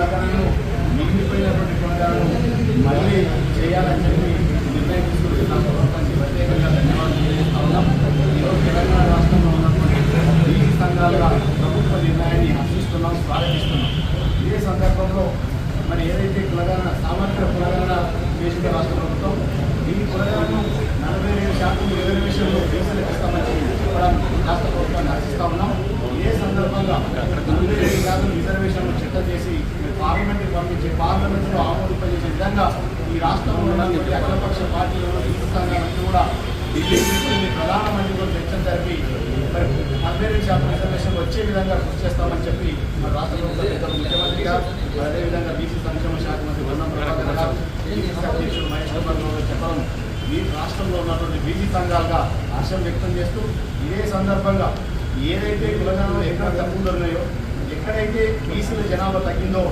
ప్రకారము మిగిలిపోయినటువంటి ప్రోగ్రాము మళ్ళీ చేయాలని చెప్పి నిర్ణయం తీసుకుంటున్నాం ప్రభుత్వానికి ప్రత్యేకంగా ధన్యవాదాలు తెలియజేస్తా ఉన్నాం. ఈరోజు తెలంగాణ రాష్ట్రంలో ఉన్నటువంటి ఈ సంఘాలుగా ప్రభుత్వ నిర్ణయాన్ని హర్షిస్తున్నాం స్వాగతిస్తున్నాం. ఇదే సందర్భంలో మరి ఏదైతే కులగణ సామర్థ్య కులగణ చేసిన రాష్ట్ర ప్రభుత్వం ఈ కులగణను నలభై రెండు శాతం రిజర్వేషన్లో దేశాలు ఇస్తామని చెప్పడం రాష్ట్ర ప్రభుత్వాన్ని హర్షిస్తా ఉన్నాం. ఏ సందర్భంగా చేసి పార్లమెంట్కి పంపించి పార్లమెంట్లో ఆమోదింపజేసే విధంగా ఈ రాష్ట్రంలో ఉన్నటువంటి అఖిలపక్ష పార్టీలు హిందూ సంఘాలన్నీ కూడా ఢిల్లీ తీసుకుని కూడా చర్చలు జరిపి మరి నలభై శాతం రిజర్వేషన్ వచ్చే విధంగా కృషి చేస్తామని చెప్పి మన రాష్ట్ర ప్రభుత్వ ముఖ్యమంత్రి గారు అదేవిధంగా బీసీ సంక్షేమ శాఖ మంత్రి వర్ణం ప్రభాకర్ గారు అధ్యక్షుడు మహేష్ కుమార్ గారు చెప్పడం ఈ రాష్ట్రంలో ఉన్నటువంటి బీసీ సంఘాలుగా హర్షం వ్యక్తం చేస్తూ ఇదే సందర్భంగా ఏదైతే కులగణలో ఎక్కడ తప్పులు ఉన్నాయో ఎక్కడైతే బీసీల జనాభా తగ్గిందో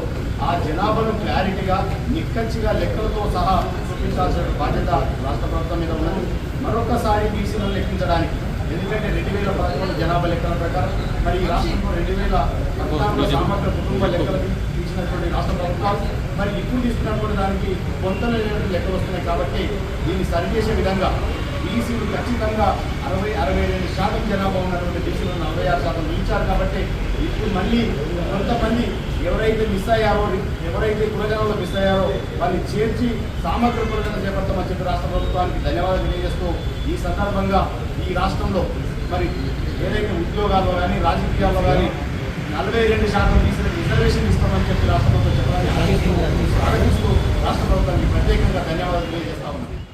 ఆ జనాభాను క్లారిటీగా నిక్కచ్చిగా లెక్కలతో సహా చూపించాల్సిన బాధ్యత రాష్ట్ర ప్రభుత్వం మీద ఉన్నది. మరొకసారి బీసీలను లెక్కించడానికి ఎందుకంటే రెండు వేల పదకొండు జనాభా లెక్కల ప్రకారం మరి ఈ రాష్ట్రంలో రెండు వేల పద్నాలుగు కుటుంబ లెక్కలు తీసినటువంటి రాష్ట్ర ప్రభుత్వాలు మరి ఇప్పుడు తీసుకున్నటువంటి దానికి కొంత లెక్కలు వస్తున్నాయి కాబట్టి దీన్ని సరిచేసే విధంగా బీసీలు ఖచ్చితంగా అరవై అరవై రెండు శాతం జనాభా ఉన్నటువంటి బీసీలు నలభై ఆరు శాతం నిలిచారు కాబట్టి ఇప్పుడు మళ్ళీ కొంతమంది ఎవరైతే మిస్ అయ్యారో ఎవరైతే కులజనంలో మిస్ అయ్యారో వాళ్ళని చేర్చి సామగ్ర కులజన చేపడతామని చెప్పి రాష్ట్ర ప్రభుత్వానికి ధన్యవాదాలు తెలియజేస్తూ ఈ సందర్భంగా ఈ రాష్ట్రంలో మరి ఏదైతే ఉద్యోగాల్లో కానీ రాజకీయాల్లో కానీ నలభై రెండు శాతం తీసిన రిజర్వేషన్ ఇస్తామని చెప్పి రాష్ట్ర ప్రభుత్వం చెప్పడానికి స్వాగతిస్తూ రాష్ట్ర ప్రభుత్వానికి ప్రత్యేకంగా ధన్యవాదాలు తెలియజేస్తా ఉన్నాను